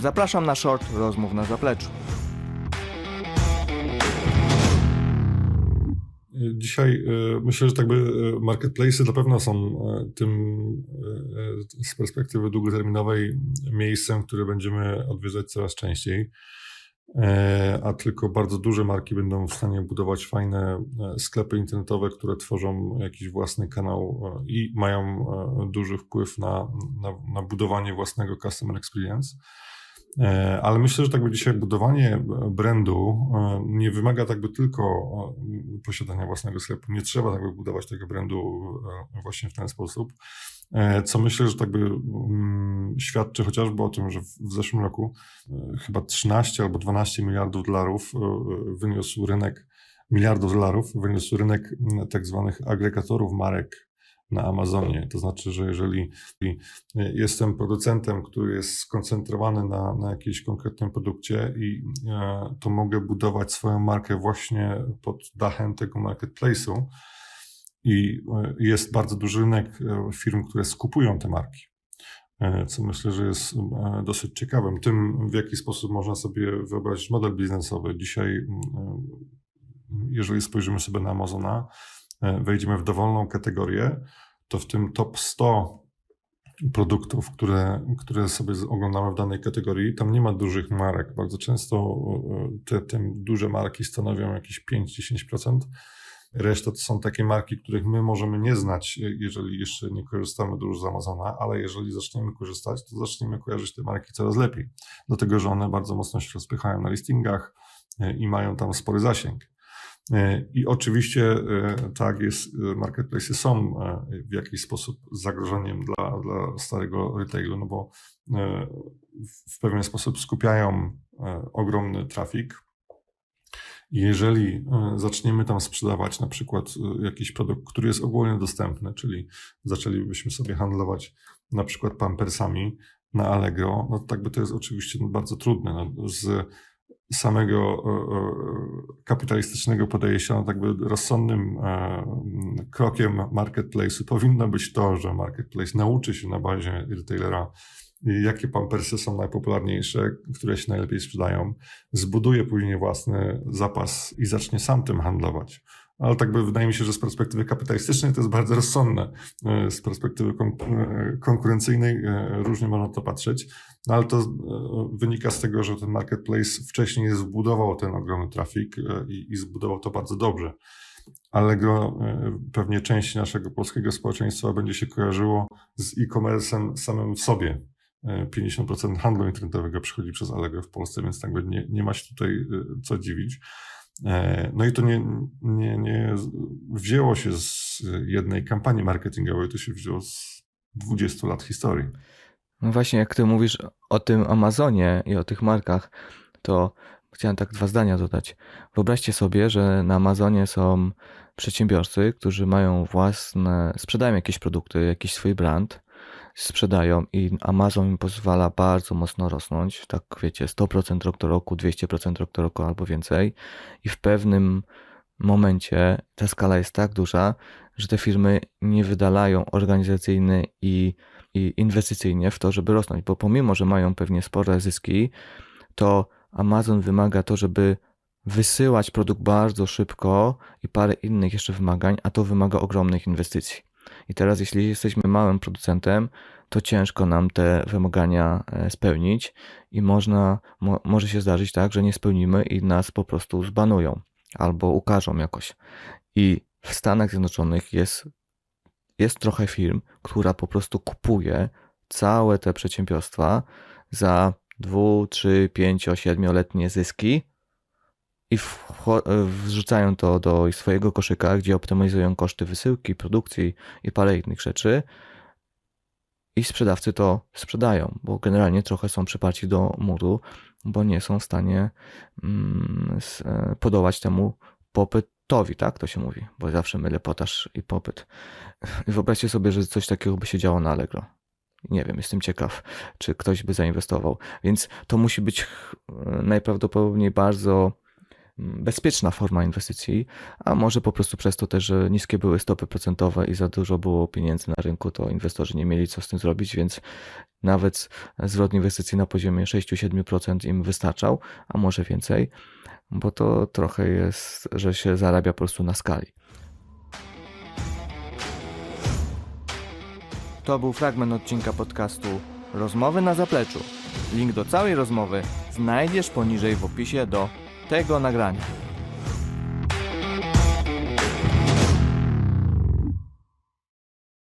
Zapraszam na short rozmów na zapleczu. Dzisiaj e, myślę, że tak by e, marketplace'y na pewno są e, tym z perspektywy długoterminowej miejscem, które będziemy odwiedzać coraz częściej. A tylko bardzo duże marki będą w stanie budować fajne sklepy internetowe, które tworzą jakiś własny kanał i mają duży wpływ na, na, na budowanie własnego customer experience. E, Ale myślę, że tak dzisiaj budowanie e, brandu e, nie wymaga tak by tylko posiadania własnego sklepu. Nie trzeba tak by budować tego brandu właśnie w ten sposób. Co myślę, że tak by mm, świadczy chociażby o tym, że w zeszłym roku chyba 13 albo 12 miliardów dolarów wyniósł rynek, miliardów dolarów wyniósł rynek tak zwanych agregatorów marek na Amazonie. To znaczy, że jeżeli jestem producentem, który jest skoncentrowany na, na jakimś konkretnym produkcie i e, to mogę budować swoją markę właśnie pod dachem tego marketplace'u i e, jest bardzo duży rynek e, firm, które skupują te marki. Co myślę, że jest dosyć ciekawym. Tym, w jaki sposób można sobie wyobrazić model biznesowy. Dzisiaj, m, e, jeżeli spojrzymy sobie na Amazona, wejdziemy w dowolną kategorię, to w tym top 100 produktów, które, które sobie oglądamy w danej kategorii, tam nie ma dużych marek. Bardzo często e, te, te duże marki stanowią jakieś 5-10%. Reszta to są takie marki, których my możemy nie znać, e, jeżeli jeszcze nie korzystamy dużo z Amazona, ale jeżeli zaczniemy korzystać, to zaczniemy kojarzyć te marki coraz lepiej. Dlatego, że one bardzo mocno się rozpychają na listingach e, i mają tam spory zasięg. E, I oczywiście e, tak jest, e, marketplace są w jakiś sposób zagrożeniem dla, dla starego retailu, no bo w- pewien sposób skupiają ogromny trafik. Jeżeli zaczniemy tam sprzedawać na przykład jakiś produkt, który jest ogólnie dostępny, czyli zaczęlibyśmy sobie handlować na przykład pampersami na Allegro, no to tak by to jest oczywiście bardzo trudne. No, z samego e, e, kapitalistycznego podejścia, tak by rozsądnym e, krokiem marketplace'u powinno być to, że marketplace nauczy się na bazie retailera, jakie pampersy są najpopularniejsze, które się najlepiej sprzedają, zbuduje później własny zapas i zacznie sam tym handlować. Ale tak by wydaje mi się, że z perspektywy kapitalistycznej to jest bardzo rozsądne. E, Z perspektywy e, konkurencyjnej e, różnie można to patrzeć. No ale to wynika z tego, że ten marketplace wcześniej zbudował ten ogromny trafik i, i zbudował to bardzo dobrze. Allegro e, pewnie część naszego polskiego społeczeństwa będzie się kojarzyło z e-commerce'em samym w sobie. E, 50% handlu internetowego przychodzi przez Allegro w Polsce, więc tak nie, nie ma się tutaj co dziwić. E, No i to nie, nie, nie wzięło się z jednej kampanii marketingowej, to się wzięło z 20 lat historii. No właśnie, jak ty mówisz o tym Amazonie i o tych markach, to chciałem tak dwa zdania dodać. Wyobraźcie sobie, że na Amazonie są przedsiębiorcy, którzy mają własne, sprzedają jakieś produkty, jakiś swój brand, sprzedają i Amazon im pozwala bardzo mocno rosnąć, tak wiecie, 100% rok do roku, 200% rok do roku albo więcej i w pewnym momencie ta skala jest tak duża, że te firmy nie wydalają organizacyjnie i i inwestycyjnie w to, żeby rosnąć, bo pomimo, że mają pewnie spore zyski, to Amazon wymaga to, żeby wysyłać produkt bardzo szybko i parę innych jeszcze wymagań, a to wymaga ogromnych inwestycji. I teraz, jeśli jesteśmy małym producentem, to ciężko nam te wymagania e, spełnić i można, mo, może się zdarzyć tak, że nie spełnimy i nas po prostu zbanują albo ukażą jakoś. I w Stanach Zjednoczonych jest jest trochę firm, która po prostu kupuje całe te przedsiębiorstwa za 2, 3, 5, 7-letnie zyski i wcho- wrzucają to do swojego koszyka, gdzie optymalizują koszty wysyłki, produkcji i parę innych rzeczy. I sprzedawcy to sprzedają, bo generalnie trochę są przyparci do muru, bo nie są w stanie mm, e, podołać temu popytowi, tak to się mówi, bo zawsze mylę podaż i popyt. I Wyobraźcie sobie, że coś takiego by się działo na Allegro. Nie wiem, jestem ciekaw, czy ktoś by zainwestował. Więc to musi być ch- najprawdopodobniej bardzo bezpieczna forma inwestycji, a może po prostu przez to też, że niskie były stopy procentowe i za dużo było pieniędzy na rynku, to inwestorzy nie mieli co z tym zrobić, więc nawet zwrot inwestycji na poziomie 6-7% im wystarczał, a może więcej, bo to trochę jest, że się zarabia po prostu na skali. To był fragment odcinka podcastu Rozmowy na zapleczu. Link do całej rozmowy znajdziesz poniżej w opisie do tego nagrania.